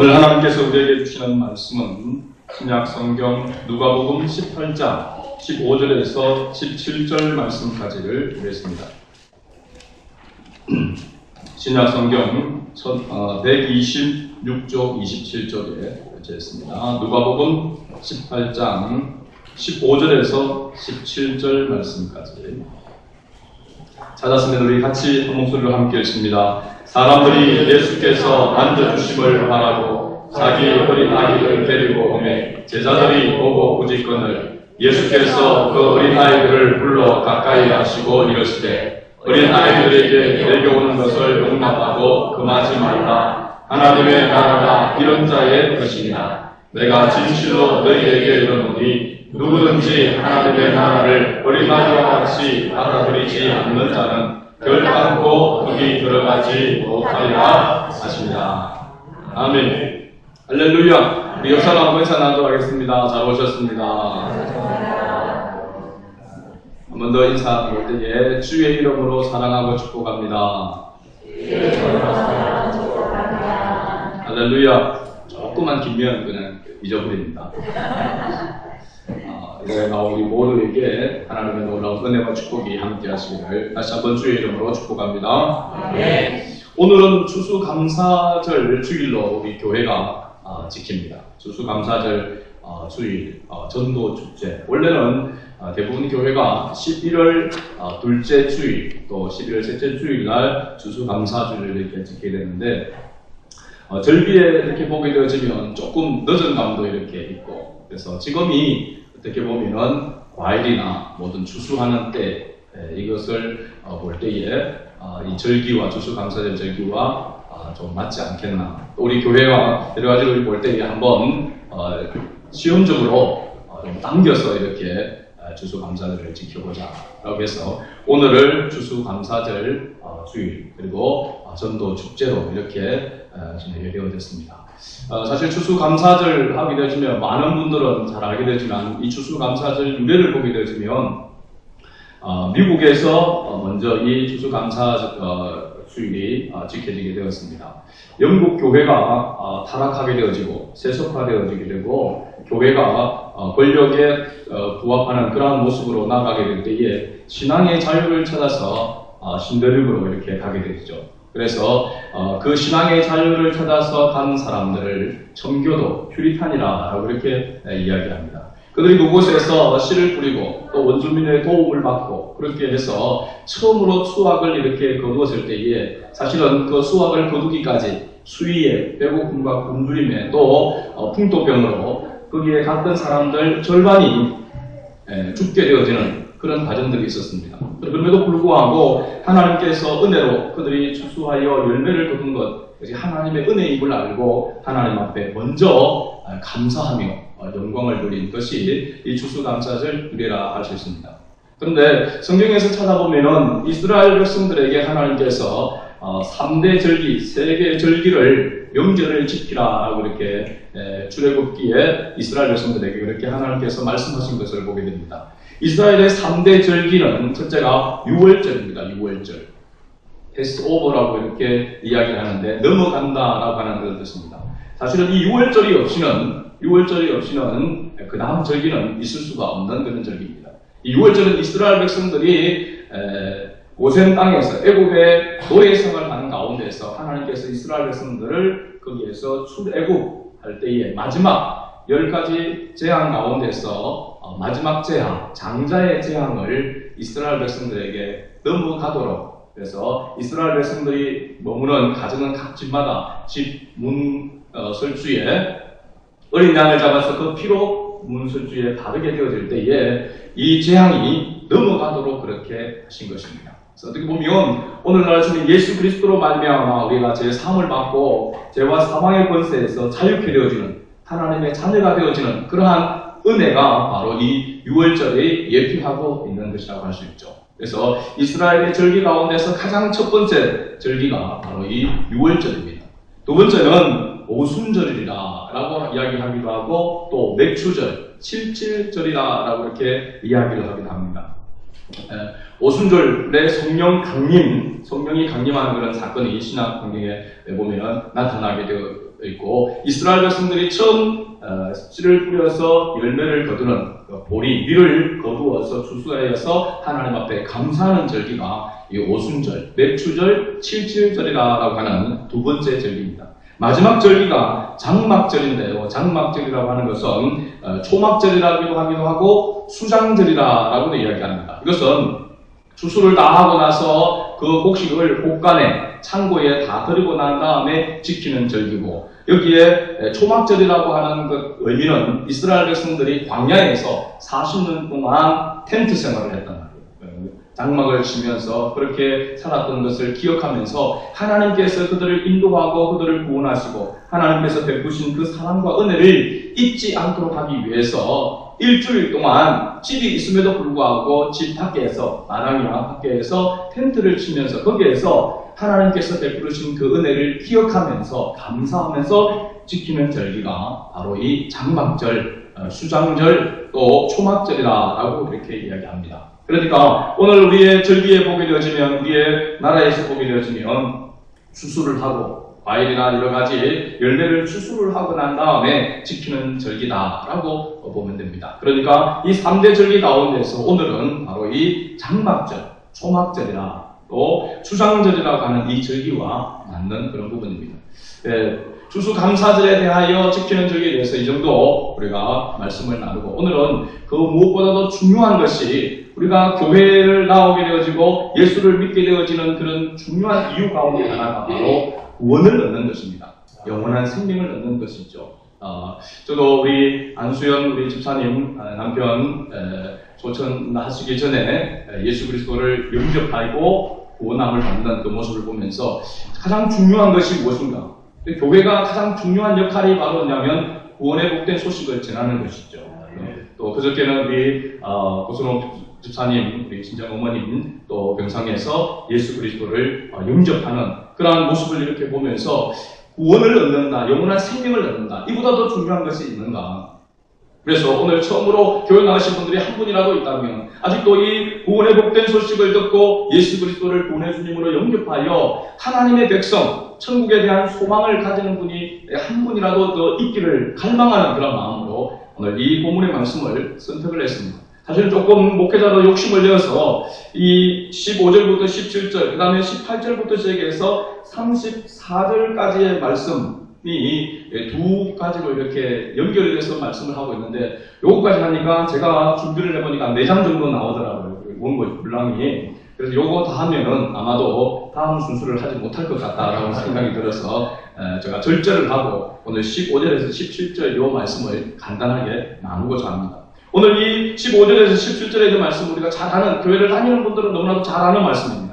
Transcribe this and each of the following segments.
오늘 하나님께서 우리에게 주시는 말씀은 신약 성경 누가복음 18장 15절에서 17절 말씀까지를 보겠습니다. 신약 성경 어, 126쪽 27절에 되어 있습니다. 누가복음 18장 15절에서 17절 말씀까지 찾았으면 우리 같이 한 목소리로 함께 읽습니다. 사람들이 예수께서 만져주심을 바라고 자기 어린 아이를 데리고 오매 제자들이 보고 꾸짖건을 예수께서 그 어린 아이들을 불러 가까이 하시고 이르시되 어린 아이들에게 데려오는 것을 용납하고 금하지 말라. 하나님의 나라가 이런 자의 것이니라. 내가 진실로 너희에게 이르노니 누구든지 하나님의 나라를 어린 아이와 같이 받아들이지 않는 자는 결단코 거기 들어가지 못하리라 하십니다. 아멘. 할렐루야. 우리 역사가 한번 인사나도록 하겠습니다. 잘 오셨습니다. 한 번 더 인사 드릴 때에 주의 이름으로 사랑하고 축복합니다. 할렐루야. 조금만 길면 그냥 잊어버립니다. 아, 이제 나 우리 모두에게 하나님의 놀라운 은혜와 축복이 함께하시기를 다시 한번 주의 이름으로 축복합니다. 오늘은 추수감사절 주일로 우리 교회가 아, 지킵니다. 추수감사절 어, 주일 어, 전도 축제 원래는 어, 대부분 교회가 11월 어, 둘째 주일 또 11월 셋째 주일 날 추수감사주를 이렇게 지키게 되는데 어, 절기에 이렇게 보게 되어지면 조금 늦은 감도 이렇게 있고 그래서 지금이 어떻게 보면은 과일이나 모든 추수하는 때 에, 이것을 어, 볼 때에 어, 이 절기와 추수감사절 절기와 어, 좀 맞지 않겠나 또 우리 교회와 여러 가지를 볼 때에 한번 어, 시험적으로 어, 좀 당겨서 이렇게 어, 추수감사절을 지켜보자 라고 해서 오늘을 추수감사절 어, 주일 그리고 어, 전도 축제로 이렇게 되어졌습니다. 어, 사실 추수감사절 하게 되시면 많은 분들은 잘 알게 되지만 이 추수감사절 유래를 보게 되시면 어, 미국에서 어, 먼저 이 추수감사 어, 주일이 어, 지켜지게 되었습니다. 영국 교회가 어, 타락하게 되어지고 세속화되어지게 되고 교회가 어, 권력에 어, 부합하는 그러한 모습으로 나가게 될 때에 신앙의 자유를 찾아서 어, 신대륙으로 이렇게 가게 되죠. 그래서 어, 그 신앙의 자유를 찾아서 간 사람들을 청교도 퓨리탄이라고 이렇게 에, 이야기합니다. 그들이 그곳에서 씨를 뿌리고 또 원주민의 도움을 받고 그렇게 해서 처음으로 수확을 이렇게 거두었을 때에 사실은 그 수확을 거두기까지 수위에 배고픔과 굶주림에 또 어, 풍토병으로 거기에 갔던 사람들 절반이 에, 죽게 되어지는 그런 과정들이 있었습니다. 그럼에도 불구하고 하나님께서 은혜로 그들이 추수하여 열매를 거둔 것, 하나님의 은혜임을 알고 하나님 앞에 먼저 아, 감사하며 어, 영광을 돌린 것이 이 추수감사절 유래라 할 수 있습니다. 그런데 성경에서 찾아보면은 이스라엘 백성들에게 하나님께서 어, 3대 절기, 3개의 절기를 명절을 지키라라고 이렇게 에, 출애굽기에 이스라엘 백성들에게 그렇게 하나님께서 말씀하신 것을 보게 됩니다. 이스라엘의 3대 절기는 첫째가 6월절입니다. 6월절. 패스오버라고 이렇게 이야기를 하는데 넘어간다라고 하는 그런 뜻입니다. 사실은 이 6월절이 없이는 6월절이 없이는 그 다음 절기는 있을 수가 없는 그런 절기입니다. 이 6월절은 이스라엘 백성들이 에, 고센 땅에서 애굽의 노예 생활을 하는 가운데서 하나님께서 이스라엘 백성들을 거기에서 출애굽 할 때의 마지막 열 가지 재앙 가운데서 어, 마지막 재앙, 장자의 재앙을 이스라엘 백성들에게 넘어가도록 그래서 이스라엘 백성들이 머무는 가정은 각 집마다 집문 어, 설주에 어린 양을 잡아서 그 피로 문 설주에 바르게 되어질 때에 이 재앙이 넘어가도록 그렇게 하신 것입니다. 어떻게 보면 오늘날 주님 예수 그리스도로 말미암아 우리가 제 삶을 받고 죄와 사망의 권세에서 자유케 되어지는 하나님의 자녀가 되어지는 그러한 은혜가 바로 이 6월절에 예표하고 있는 것이라고 할 수 있죠. 그래서 이스라엘의 절기 가운데서 가장 첫 번째 절기가 바로 이 6월절입니다. 두 번째는 오순절이라 라고 이야기하기도 하고 또 맥추절, 칠칠절이라 고 이렇게 이야기를 하기도 합니다. 에, 오순절의 성령 강림, 성령이 강림하는 그런 사건이 신학 성경에 보면 나타나게 되어 있고 이스라엘 백성들이 처음 어, 씨를 뿌려서 열매를 거두는 그 보리 위를 거두어서 추수하여서 하나님 앞에 감사하는 절기가 이 오순절, 맥추절, 칠칠절이라고 하는 두 번째 절기입니다. 마지막 절기가 장막절인데요. 장막절이라고 하는 것은 어, 초막절이라고도 하기도 하고 수장절이라고도 이야기합니다. 이것은 추수를 다 하고 나서 그 곡식을 곡간에 창고에 다 들이고 난 다음에 지키는 절기고 여기에 초막절이라고 하는 그 의미는 이스라엘 백성들이 광야에서 40년 동안 텐트 생활을 했단 말이에요. 장막을 치면서 그렇게 살았던 것을 기억하면서 하나님께서 그들을 인도하고 그들을 구원하시고 하나님께서 베푸신 그 사랑과 은혜를 잊지 않도록 하기 위해서 일주일 동안 집이 있음에도 불구하고 집 밖에서 마당이나 밖에서 텐트를 치면서 거기에서 하나님께서 베푸신 그 은혜를 기억하면서 감사하면서 지키는 절기가 바로 이 장막절, 어, 수장절 또 초막절이다라고 이렇게 이야기합니다. 그러니까 오늘 우리의 절기에 보게 되어지면 우리의 나라에서 보게 되어지면 추수를 하고 과일이나 여러 가지 열매를 추수를 하고 난 다음에 지키는 절기다라고 보면 됩니다. 그러니까 이 3대 절기 가운데서 오늘은 바로 이 장막절, 초막절이나 또 추상절이라고 하는 이 절기와 맞는 그런 부분입니다. 예, 추수감사절에 대하여 지키는 절기에 대해서 이 정도 우리가 말씀을 나누고 오늘은 그 무엇보다도 중요한 것이 우리가 교회를 나오게 되어지고 예수를 믿게 되어지는 그런 중요한 이유 가운데 하나가 바로 구원을 얻는 것입니다. 영원한 생명을 얻는 것이죠. 어, 저도 우리 안수연 우리 집사님 어, 남편 에, 조천 하시기 전에 예수 그리스도를 영접하고 구원함을 받는 그 모습을 보면서 가장 중요한 것이 무엇인가? 교회가 가장 중요한 역할이 바로 뭐냐면 구원의 복된 소식을 전하는 것이죠. 또 그저께는 우리 어, 고순호 집사님, 우리 친정 어머님 또 병상에서 예수 그리스도를 어, 영접하는 그러한 모습을 이렇게 보면서 구원을 얻는다, 영원한 생명을 얻는다. 이보다 더 중요한 것이 있는가? 그래서 오늘 처음으로 교회 나가신 분들이 한 분이라도 있다면 아직도 이 구원의 복된 소식을 듣고 예수 그리스도를 구원의 주님으로 영접하여 하나님의 백성, 천국에 대한 소망을 가지는 분이 한 분이라도 더 있기를 갈망하는 그런 마음으로 오늘 이 본문의 말씀을 선택을 했습니다. 사실 조금 목회자로 욕심을 내어서 이 15절부터 17절, 그 다음에 18절부터 시작해서 34절까지의 말씀 이두 가지로 이렇게 연결이 돼서 말씀을 하고 있는데 요거까지 하니까 제가 준비를 해보니까 4장 정도 나오더라고요. 원고 분량이. 그래서 요거 다 하면은 아마도 다음 순서를 하지 못할 것 같다라는 생각이 들어서 제가 절제를 하고 오늘 15절에서 17절 요 말씀을 간단하게 나누고자 합니다. 오늘 이 15절에서 17절에 있는 말씀 우리가 잘 아는 교회를 다니는 분들은 너무나도 잘 아는 말씀입니다.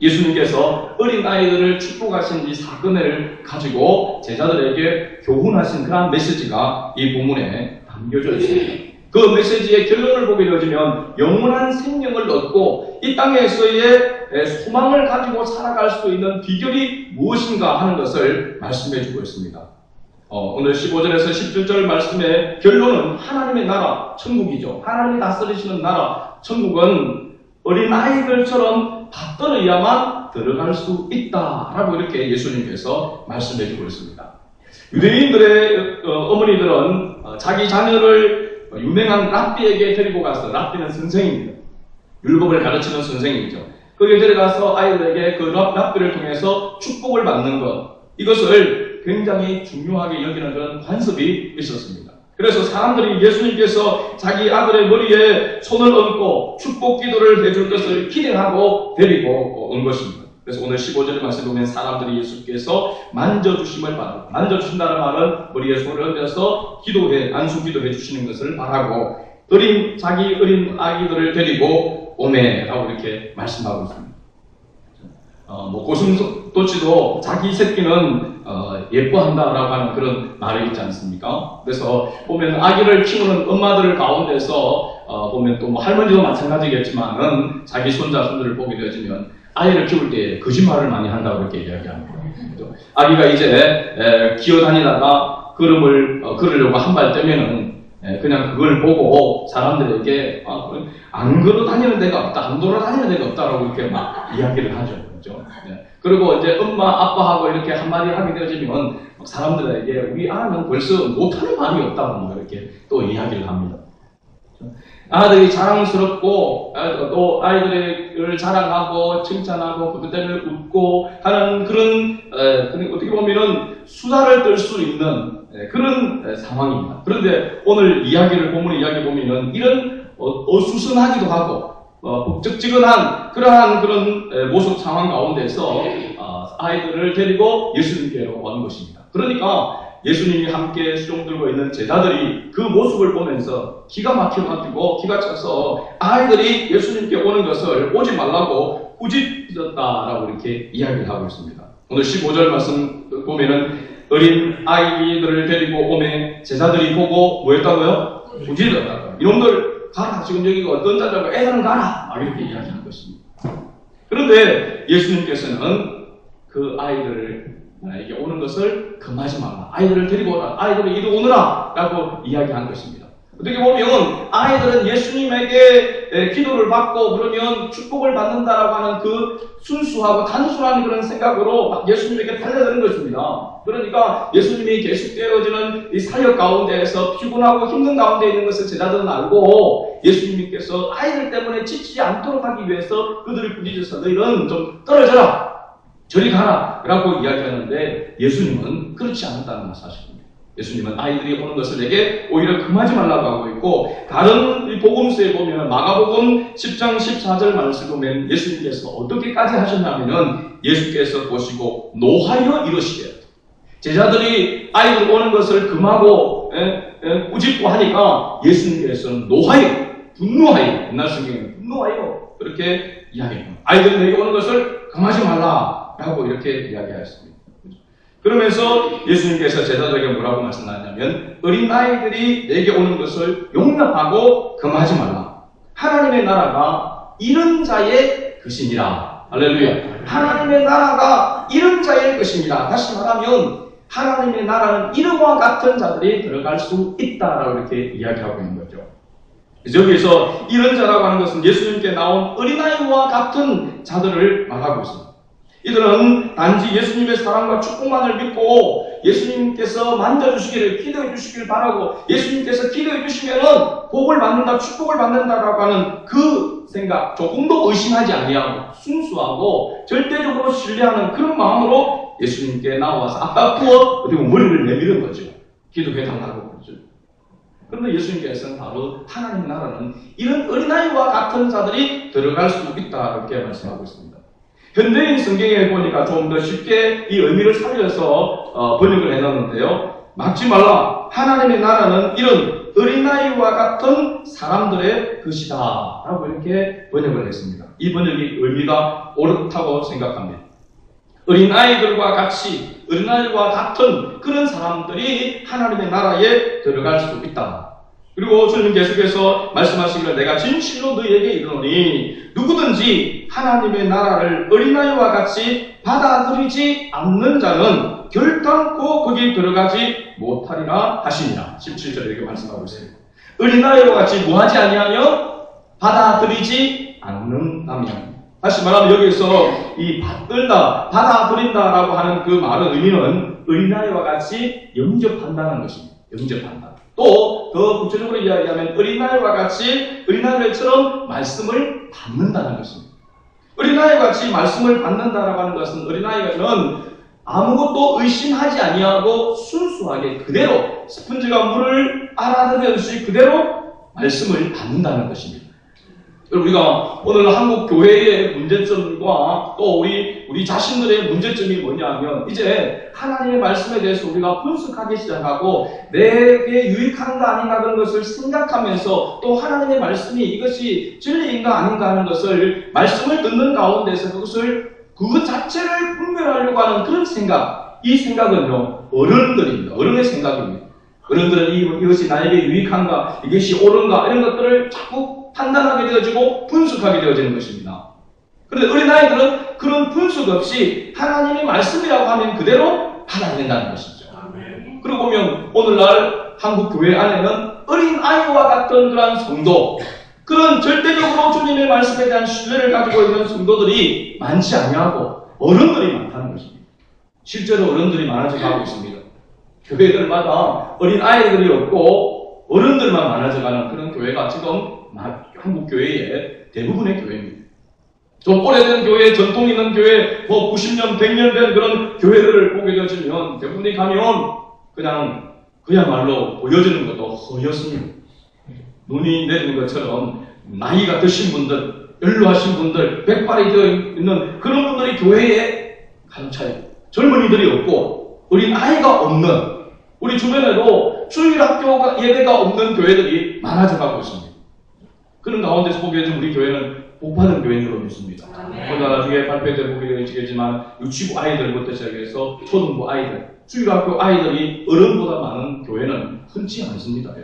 예수님께서 어린 아이들을 축복하신 이 사건을 가지고 제자들에게 교훈하신 그러한 메시지가 이 본문에 담겨져 있습니다. 그 메시지의 결론을 보게 되어지면 영원한 생명을 얻고 이 땅에서의 소망을 가지고 살아갈 수 있는 비결이 무엇인가 하는 것을 말씀해 주고 있습니다. 어, 오늘 15절에서 17절 말씀의 결론은 하나님의 나라, 천국이죠. 하나님이 다스리시는 나라, 천국은 어린 아이들처럼 받들어야만 들어갈 수 있다라고 이렇게 예수님께서 말씀해 주고 있습니다. 유대인들의 어, 머니들은 어, 자기 자녀를 유명한 랍비에게 데리고 가서 랍비는 선생입니다. 율법을 가르치는 선생이죠. 거기에 데려가서 아이들에게 그 랍비를 통해서 축복을 받는 것 이것을 굉장히 중요하게 여기는 그런 관습이 있었습니다. 그래서 사람들이 예수님께서 자기 아들의 머리에 손을 얹고 축복 기도를 해줄 것을 기대하고 데리고 온 것입니다. 그래서 오늘 15절의 말씀에 보면 사람들이 예수께서 만져주심을 바라고 만져주신다는 말은 머리에 손을 얹어서 기도해 안수 기도해 주시는 것을 바라고 어린 자기 어린 아기들을 데리고 오메라고 이렇게 말씀하고 있습니다. 어, 뭐 고슴도치도 자기 새끼는 어, 예뻐한다라고 하는 그런 말이 있지 않습니까? 그래서 보면 아기를 키우는 엄마들 가운데서 어, 보면 또 뭐 할머니도 마찬가지겠지만은 자기 손자 손들을 보게 되어지면 아이를 키울 때 거짓말을 많이 한다고 이렇게 이야기합니다. 아기가 이제 에, 기어다니다가 걸음을 어, 걸으려고 한 발 떼면은 에, 그냥 그걸 보고 사람들에게 아, 안 걸어 다니는 데가 없다, 안 돌아 다니는 데가 없다라고 이렇게 막 이야기를 하죠. 그리고 이제 엄마, 아빠하고 이렇게 한마디 하게 되어지면 사람들에게 우리 아는 벌써 못하는 말이 없다고 뭐 이렇게 또 이야기를 합니다. 아들이 자랑스럽고 아, 또 아이들을 자랑하고 칭찬하고 그들을 웃고 하는 그런 어떻게 보면은 수다를 떨 수 있는 에, 그런 에, 상황입니다. 그런데 오늘 이야기를 본문 이야기 보면은 이런 어, 어수선하기도 하고 어, 북적지근한 그러한 그런 에, 모습 상황 가운데서 어, 아이들을 데리고 예수님께로 온 것입니다. 그러니까 예수님이 함께 수종 들고 있는 제자들이 그 모습을 보면서 기가 막혀가지고 기가 차서 아이들이 예수님께 오는 것을 오지 말라고 꾸짖었다라고 이렇게 이야기를 하고 있습니다. 오늘 15절 말씀 보면은 어린 아이들을 데리고 오매 제자들이 보고 뭐 했다고요? 꾸짖었다고요. 이놈들 가라. 지금 여기가 어떤 자라고 애들은 가라. 막 이렇게 이야기한 것입니다. 그런데 예수님께서는 그 아이들을 나에게 오는 것을 금하지 말라. 아이들을 데리고 오라. 아이들을 이리 오너라. 라고 이야기한 것입니다. 어떻게 보면 아이들은 예수님에게 에, 기도를 받고 그러면 축복을 받는다라고 하는 그 순수하고 단순한 그런 생각으로 예수님에게 달려드는 것입니다. 그러니까 예수님이 계속되어지는 이 사역 가운데에서 피곤하고 힘든 가운데 있는 것을 제자들은 알고 예수님께서 아이들 때문에 지치지 않도록 하기 위해서 그들을 부딪혀서 너희는 좀 떨어져라. 저리 가라! 라고 이야기하는데 예수님은 그렇지 않았다는 사실입니다. 예수님은 아이들이 오는 것을 내게 오히려 금하지 말라고 하고 있고 다른 이 복음서에 보면 마가복음 10장 14절 말씀을 보면 예수님께서 어떻게까지 하셨냐면은 예수께서 보시고 노하여 이러시되 제자들이 아이들 오는 것을 금하고 에, 에, 꾸짖고 하니까 예수님께서는 노하여 분노하여 옛날 성경에 분노하여 그렇게 이야기합니다. 아이들이 내게 오는 것을 금하지 말라 라고 이렇게 이야기하였습니다. 그러면서 예수님께서 제자들에게 뭐라고 말씀하냐면 어린 아이들이 내게 오는 것을 용납하고 금하지 말라. 하나님의 나라가 이런 자의 것이니라. 할렐루야. 하나님의 나라가 이런 자의 것입니다. 다시 말하면 하나님의 나라는 이름과 같은 자들이 들어갈 수 있다라고 이렇게 이야기하고 있는 거죠. 여기서 이런 자라고 하는 것은 예수님께 나온 어린아이와 같은 자들을 말하고 있습니다. 이들은 단지 예수님의 사랑과 축복만을 믿고 예수님께서 만져주시기를 기도해 주시기를 바라고 예수님께서 기도해 주시면은 복을 받는다 축복을 받는다라고 하는 그 생각 조금도 의심하지 아니하고 순수하고 절대적으로 신뢰하는 그런 마음으로 예수님께 나와서 아까 부어 어떻게 머리를 내밀은 거죠. 기도해 달라고 그러죠. 그런데 예수님께서는 바로 하나님 나라는 이런 어린아이와 같은 자들이 들어갈 수 있다 이렇게 말씀하고 있습니다. 현대인 성경에 보니까 좀 더 쉽게 이 의미를 살려서 어, 번역을 해놨는데요. 막지 말라. 하나님의 나라는 이런 어린아이와 같은 사람들의 것이다. 라고 이렇게 번역을 했습니다. 이 번역이 의미가 옳다고 생각합니다. 어린아이들과 같이, 어린아이와 같은 그런 사람들이 하나님의 나라에 들어갈 수 있다. 그리고 주님 계속해서 말씀하시기를 내가 진실로 너희에게 이르노니 누구든지 하나님의 나라를 어린아이와 같이 받아들이지 않는 자는 결단코 거기 들어가지 못하리라 하시니라. 17절에 이렇게 말씀하고 있습니다. 어린아이와 같이 뭐하지 아니하며 받아들이지 않는다면 다시 말하면 여기서 이 받들다, 받아들인다라고 하는 그 말의 의미는 어린아이와 같이 영접한다는 것입니다. 영접한다. 또 더 구체적으로 이야기하면 어린아이와 같이 어린아이처럼 말씀을 받는다는 것입니다. 어린아이 같이 말씀을 받는다라고 하는 것은 어린아이가는 아무것도 의심하지 아니하고 순수하게 그대로 스펀지가 물을 알아들였듯이 그대로 말씀을 받는다는 것입니다. 우리가 오늘 한국 교회의 문제점과 또 우리 우리 자신들의 문제점이 뭐냐면 이제 하나님의 말씀에 대해서 우리가 분석하기 시작하고 내게 유익한가 아닌가 그런 것을 생각하면서 또 하나님의 말씀이 이것이 진리인가 아닌가 하는 것을 말씀을 듣는 가운데서 그것을 그 자체를 분별하려고 하는 그런 생각 이 생각은요 어른들입니다. 어른의 생각입니다. 어른들은 이것이 나에게 유익한가 이것이 옳은가 이런 것들을 자꾸 판단하게 되어지고 분석하게 되어지는 것입니다. 그런데 어린아이들은 그런 분석 없이 하나님의 말씀이라고 하면 그대로 받아들인다는 것이죠. 그리고 보면 오늘날 한국 교회 안에는 어린아이와 같은 그러한 성도, 그런 절대적으로 주님의 말씀에 대한 신뢰를 가지고 있는 성도들이 많지 아니하고 어른들이 많다는 것입니다. 실제로 어른들이 많아져 가고 있습니다. 교회들마다 어린 아이들이 없고 어른들만 많아져 가는 그런 교회가 지금 마- 한국 교회의 대부분의 교회입니다. 좀 오래된 교회, 전통 있는 교회, 뭐 90년, 100년 된 그런 교회들을 보게 되시면 대부분이 가면 그냥 그야말로 보여지는 것도 허였습니다. 눈이 내리는 것처럼 나이가 드신 분들, 연로하신 분들, 백발이 되어 있는 그런 분들이 교회에 가득 차요. 젊은이들이 없고 어린 아이가 없는 우리 주변에도 주일 학교 예배가 없는 교회들이 많아져 가고 있습니다. 그런 가운데서 보게 되면 우리 교회는 복받은 교회인 걸로 믿습니다. 오늘 나중에 발표 때 보게 되시겠지만 유치부 아이들부터 시작해서 초등부 아이들, 주일학교 아이들이 어른보다 많은 교회는 흔치 않습니다.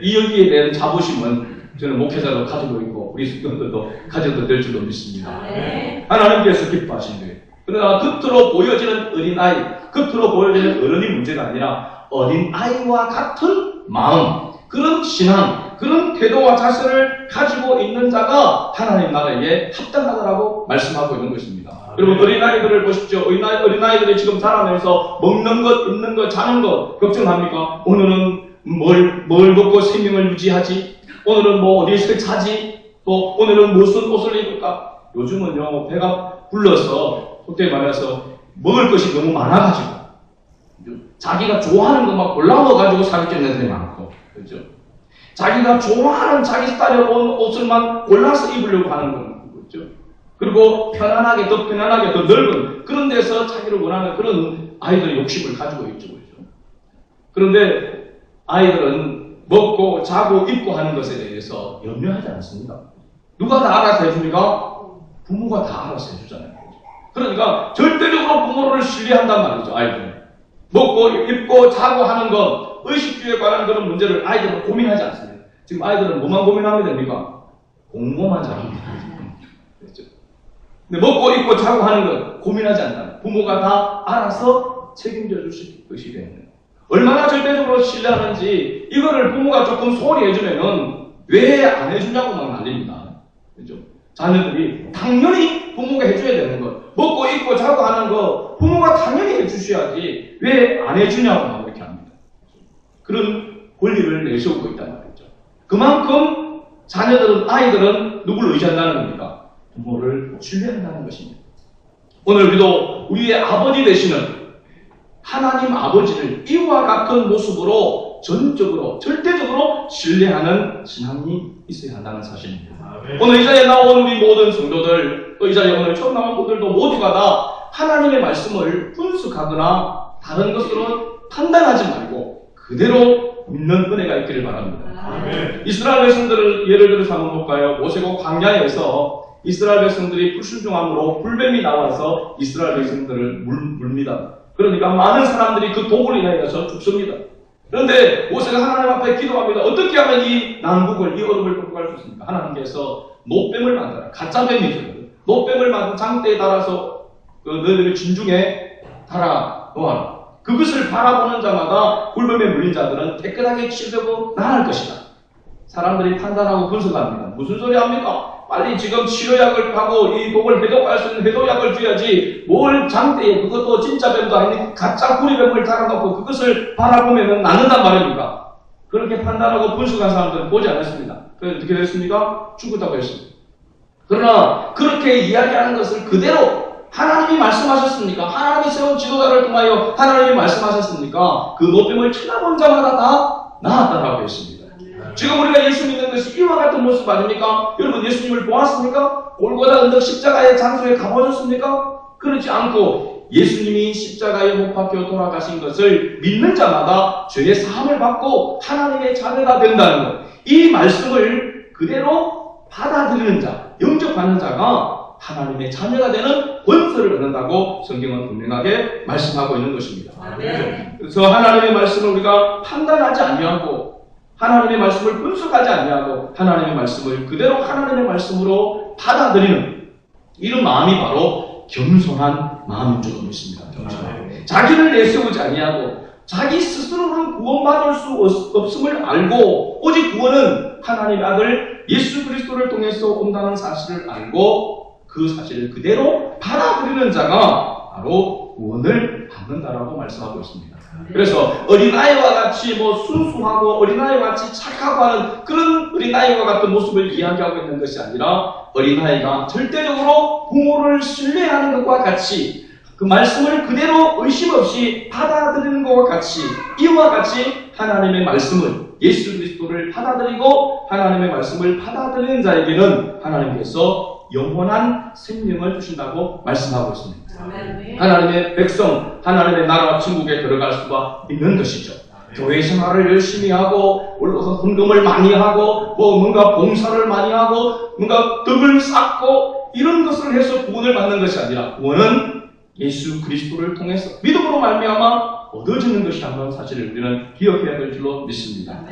이 여기에 대한 자부심은 저는 목회자도 가지고 있고 우리 수경들도 가져도 될 줄로 믿습니다. 하나님께서 기뻐하신 거예요. 그러나 겉으로 보여지는 어린아이, 겉으로 보여지는 어른이 문제가 아니라 어린아이와 같은 마음, 그런 신앙, 그런 태도와 자세를 가지고 있는 자가 하나님 나라에 합당하다라고 말씀하고 있는 것입니다. 여러분 어린아이들을 보십시오. 어린아이, 어린아이들이 지금 자라면서 먹는 것, 입는 것, 자는 것 걱정합니까? 오늘은 뭘, 뭘 먹고 생명을 유지하지? 오늘은 뭐 어디서 자지? 또 오늘은 무슨 옷을 입을까? 요즘은요 배가 불러서 속되게 말해서 먹을 것이 너무 많아가지고 자기가 좋아하는 것만 골라 먹어가지고 살이 찌는 애들이 많고 그렇죠? 자기가 좋아하는 자기 옷- 옷을만 골라서 입으려고 하는 그렇죠? 그리고 편안하게 더 편안하게 더 넓은 그런 데서 자기를 원하는 그런 아이들의 욕심을 가지고 있죠 그렇죠? 그런데 아이들은 먹고 자고 입고 하는 것에 대해서 염려하지 않습니다. 누가 다 알아서 해줍니까? 부모가 다 알아서 해주잖아요. 그러니까 절대적으로 부모를 신뢰한단 말이죠, 아이들은. 먹고 입고 자고 하는 것, 의식주에 관한 그런 문제를 아이들은 고민하지 않습니다. 지금 아이들은 뭐만 고민하면 됩니까? 공부만 잘합니다. 그렇죠? 근데 먹고 입고 자고 하는 것 고민하지 않다. 부모가 다 알아서 책임져 주실 것이 되는. 얼마나 절대적으로 신뢰하는지 이거를 부모가 조금 소홀히 해주면은 왜 안 해주냐고 막 난립니다. 그죠? 자녀들이 당연히 부모가 해줘야 되는 것. 먹고 입고 자고 하는 거 부모가 당연히 해주셔야지 왜 안 해주냐고. 그런 권리를 내세우고 있단 말이죠. 그만큼 자녀들은, 아이들은 누구를 의지한다는 겁니까? 부모를 신뢰한다는 것입니다. 오늘 우리도 우리의 아버지 되시는 하나님 아버지를 이와 같은 모습으로 전적으로, 절대적으로 신뢰하는 신앙이 있어야 한다는 사실입니다. 오늘 이 자리에 나온 우리 모든 성도들, 또 이 자리에 오늘 처음 나온 분들도 모두가 다 하나님의 말씀을 분석하거나 다른 것으로 판단하지 말고 그대로 믿는 은혜가 있기를 바랍니다. 이스라엘 백성들을 예를 들어서 한번 볼까요? 모세고 광야에서 이스라엘 백성들이 불순종함으로 불뱀이 나와서 이스라엘 백성들을 물, 물니다. 그러니까 많은 사람들이 그 독을 인하여서 죽습니다. 그런데 모세가 하나님 앞에 기도합니다. 어떻게 하면 이 난국을, 이 어둠을 극복할 수 있습니까? 하나님께서 노뱀을 만들어. 가짜 뱀이죠. 노뱀을 만든 장대에 달아서 그 너희들의 진중에 달아 놓아라. 그것을 바라보는 자마다 불뱀에 물린 자들은 깨끗하게 치료되고 나을 것이다. 사람들이 판단하고 분석합니다. 무슨 소리 합니까? 빨리 지금 치료약을 하고 이 독을 해독할 수 있는 해독약을 줘야지 뭘 장대에 그것도 진짜 뱀도 아닌 가짜 구리뱀을 달아놓고 그것을 바라보면 낫는단 말입니까? 그렇게 판단하고 분석한 사람들은 보지 않았습니다. 그래서 어떻게 됐습니까? 죽었다고 했습니다. 그러나 그렇게 이야기하는 것을 그대로 하나님이 말씀하셨습니까? 하나님이 세운 지도자를 통하여 하나님이 말씀하셨습니까? 그 노뱀을 쳐다본 자마다 다 나았다라고 했습니다. 지금 우리가 예수 믿는 것이 이와 같은 모습 아닙니까? 여러분 예수님을 보았습니까? 골고다 언덕 십자가의 장소에 가보셨습니까? 그렇지 않고 예수님이 십자가에 못 박혀 돌아가신 것을 믿는 자마다 죄의 사함을 받고 하나님의 자녀가 된다는 것. 이 말씀을 그대로 받아들이는 자, 영접하는 자가 하나님의 자녀가 되는 권세를 얻는다고 성경은 분명하게 말씀하고 있는 것입니다. 그래서 하나님의 말씀을 우리가 판단하지 아니하고 하나님의 말씀을 분석하지 아니하고 하나님의 말씀을 그대로 하나님의 말씀으로 받아들이는 이런 마음이 바로 겸손한 마음인 줄로 믿습니다. 자기를 내세우지 아니하고 자기 스스로는 구원받을 수 없- 없음을 알고 오직 구원은 하나님의 아들 예수 그리스도를 통해서 온다는 사실을 알고 그 사실을 그대로 받아들이는 자가 바로 구원을 받는다라고 말씀하고 있습니다. 그래서 어린아이와 같이 뭐 순수하고 어린아이와 같이 착하고 하는 그런 어린아이와 같은 모습을 이야기하고 있는 것이 아니라 어린아이가 절대적으로 부모를 신뢰하는 것과 같이 그 말씀을 그대로 의심 없이 받아들이는 것과 같이 이와 같이 하나님의 말씀을 예수 그리스도를 받아들이고 하나님의 말씀을 받아들이는 자에게는 하나님께서 영원한 생명을 주신다고 말씀하고 있습니다. 하나님의 백성, 하나님의 나라 천국에 들어갈 수가 있는 것이죠. 교회 생활을 열심히 하고, 올라서 헌금을 많이 하고, 뭐 뭔가 봉사를 많이 하고, 뭔가 덕을 쌓고, 이런 것을 해서 구원을 받는 것이 아니라, 구원은 예수 그리스도를 통해서 믿음으로 말미암아 얻어지는 것이라는 사실을 우리는 기억해야 될 줄로 믿습니다.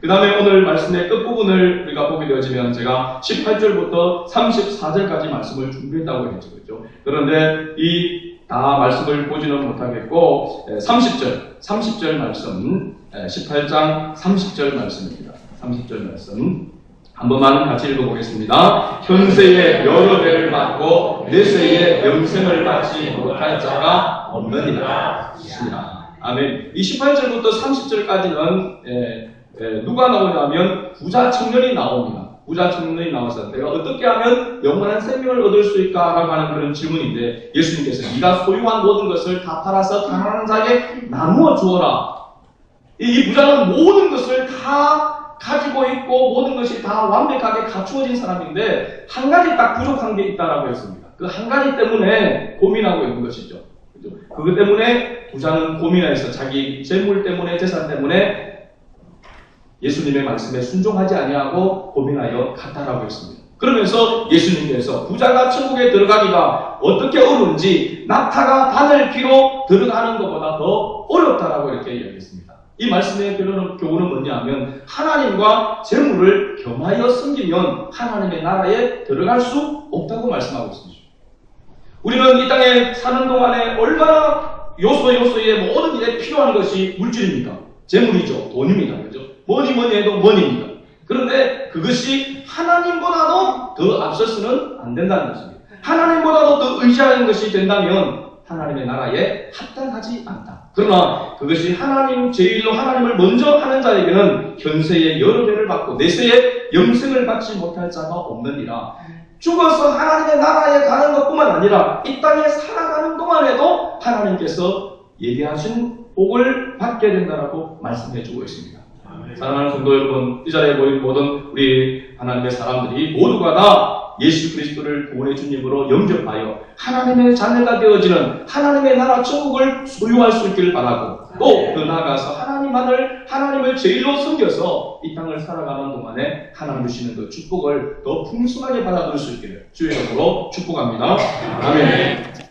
그 다음에 오늘 말씀의 끝부분을 우리가 보게 되어지면 제가 18절부터 34절까지 말씀을 준비했다고 했죠. 그죠? 그런데 이 다 말씀을 보지는 못하겠고 30절, 30절 말씀, 18장 30절 말씀입니다. 30절 말씀 한 번만 같이 읽어보겠습니다. 현세에 여러 배를 받고 내세에 영생을 받지 못할 자가 없느니라. 있습니다. 아멘. 28절부터 30절까지는 예, 예, 누가 나오냐면 부자 청년이 나옵니다. 부자 청년이 나와서 내가 어떻게 하면 영원한 생명을 얻을 수 있을까라고 하는 그런 질문인데 예수님께서 네가 소유한 모든 것을 다 팔아서 가난한 자에게 나누어 주어라. 이, 이 부자는 모든 것을 다 가지고 있고 모든 것이 다 완벽하게 갖추어진 사람인데 한 가지 딱 부족한 게 있다라고 했습니다. 그 한 가지 때문에 고민하고 있는 것이죠. 그죠? 그것 때문에 부자는 고민해서 자기 재물 때문에 재산 때문에 예수님의 말씀에 순종하지 아니하고 고민하여 갔다라고 했습니다. 그러면서 예수님께서 부자가 천국에 들어가기가 어떻게 어려운지 낙타가 바늘 피로 들어가는 것보다 더 어렵다라고 이렇게 이야기했습니다. 이 말씀의 교훈은, 뭐냐 하면 하나님과 재물을 겸하여 섬기면 하나님의 나라에 들어갈 수 없다고 말씀하고 있습니다. 우리는 이 땅에 사는 동안에 얼마나 요소 요소의 모든 일에 필요한 것이 물질입니까? 재물이죠. 돈입니다. 그죠? 뭐니 뭐니 해도 뭐니입니다. 그런데 그것이 하나님보다도 더 앞서서는 안 된다는 것입니다. 하나님보다도 더 의지하는 것이 된다면 하나님의 나라에 합당하지 않다. 그러나 그것이 하나님 제일로 하나님을 먼저 하는 자에게는 현세에 여러 배를 받고 내세에 영생을 받지 못할 자가 없느니라. 죽어서 하나님의 나라에 가는 것뿐만 아니라 이 땅에 살아가는 동안에도 하나님께서 예비하신 복을 받게 된다라고 말씀해 주고 있습니다. 사랑하는 성도 여러분, 이 자리에 모인 모든 우리 하나님의 사람들이 모두가 다 예수 그리스도를 구원의 주님으로 영접하여 하나님의 자녀가 되어지는 하나님의 나라 천국을 소유할 수 있기를 바라고 또그 나아가서 하나님만을 하나님을 제일로 섬겨서 이 땅을 살아가는 동안에 하나님 주시는 그 축복을 더 풍성하게 받아들일 수 있기를 주의 이름으로 축복합니다. 아멘.